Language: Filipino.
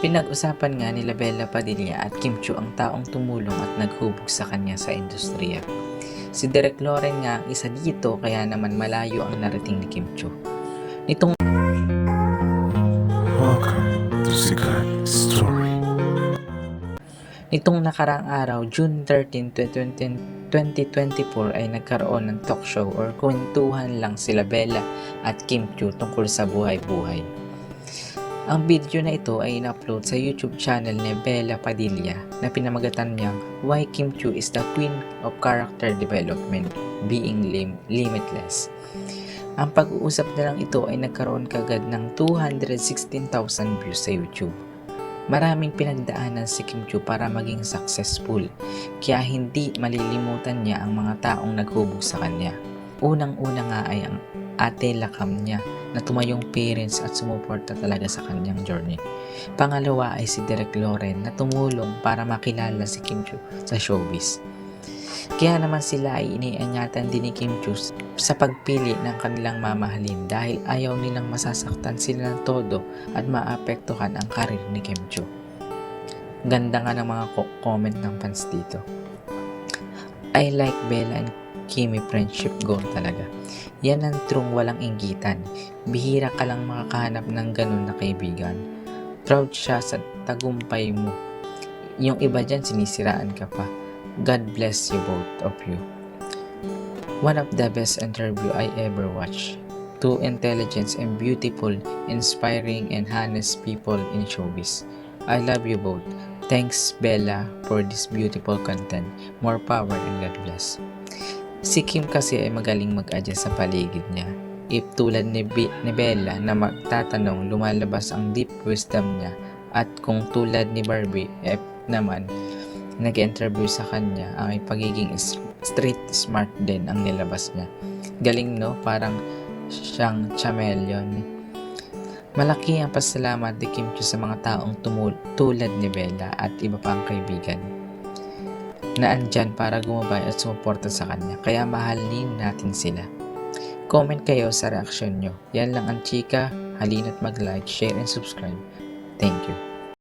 Pinag-usapan nga nila Bella Padilla at Kim Chu ang taong tumulong at naghubog sa kanya sa industriya. Si Derek Loren nga ang isa dito kaya naman malayo ang narating ni Kim Chu. Nitong Welcome to Sikat Story. Nitong nakaraang araw, June 13, 2020 2024 ay nagkaroon ng talk show or kwentuhan lang sila Bella at Kim Chu tungkol sa buhay-buhay. Ang video na ito ay in-upload sa YouTube channel ni Bella Padilla na pinamagatan niyang Why Kim Chu is the Queen of Character Development, Being Lim- Limitless. Ang pag-uusap na lang ito ay nagkaroon kagad ng 216,000 views sa YouTube. Maraming pinagdaanan si Kim Chu para maging successful, kaya hindi malilimutan niya ang mga taong naghubog sa kanya. Unang-una nga ay ang ate lakam niya na tumayong parents at sumuporta talaga sa kanyang journey. Pangalawa ay si Derek Loren na tumulong para makilala si Kim Chu sa showbiz. Kaya naman sila ay iniingatan din ni Kim Chu sa pagpili ng kanilang mamahalin dahil ayaw nilang masasaktan sila ng todo at maapektuhan ang karir ni Kim Chu. Ganda nga ng mga comment ng fans dito. I like Bella and Kimi friendship goal talaga. Yan ang true walang inggitan. Bihira ka lang makakahanap ng ganun na kaibigan. Proud siya sa tagumpay mo. Yung iba dyan sinisiraan ka pa. God bless you both of you. One of the best interview I ever watched. Two intelligent and beautiful, inspiring and honest people in showbiz. I love you both. Thanks Bella for this beautiful content. More power and God bless. Si Kim kasi ay magaling mag-adjust sa paligid niya. If tulad ni, Be- ni Bella na magtatanong lumalabas ang deep wisdom niya at kung tulad ni Barbie, F naman nag-interview sa kanya ang pagiging street smart din ang nilabas niya. Galing no? Parang siyang chameleon. Malaki ang pasalamat ni Kim sa mga taong tumul- tulad ni Bella at iba pang kaibigan na andyan para gumabay at sumuporta sa kanya. Kaya mahalin natin sila. Comment kayo sa reaksyon nyo. Yan lang ang chika. Halina't mag-like, share, and subscribe. Thank you.